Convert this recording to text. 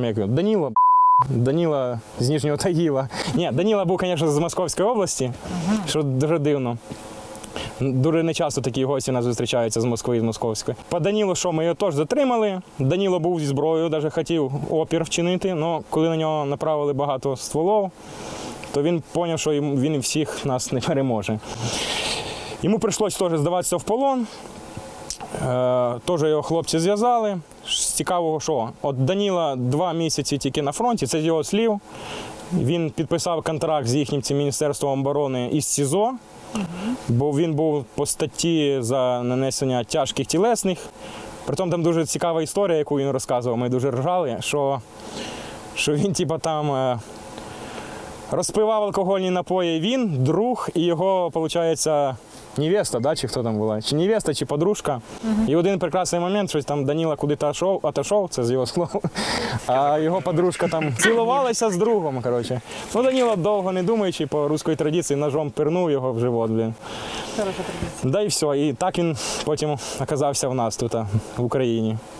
там як його, Даніло, Даніла з Ніжнього Тагіла. Ні, Даніла був, звісно, з Московської області, що дуже дивно. Дуже нечасто такі гості нас зустрічаються з Москви і з Московської. По Данілу, що ми його теж затримали. Даніло був зі зброєю, навіть хотів опір вчинити. але коли на нього направили багато стволов, то він зрозумів, що він всіх нас не переможе. Йому прийшлось теж здаватися в полон. Е, Теж його хлопці зв'язали. З цікавого, що от Даніла два місяці тільки на фронті, це з його слів. Він підписав контракт з їхнім цим міністерством оборони із СІЗО, бо він був по статті за нанесення тяжких тілесних. Притом там дуже цікава історія, яку він розказував, ми дуже ржали, що, що він, типа, там. Розпивав алкогольні напої він, друг і його, виходить, невеста, да, чи хто там була? Чи невеста, чи подружка. І один прекрасний момент щось там Даніла куди-то отошов, це з його слов. А його подружка там цілувалася з другом. Коротше. Ну, Даніла довго не думаючи, по руської традиції ножом пирнув його в живот. Блін. Хороша традиція. Да і все. І так він потім оказався в нас тут, в Україні.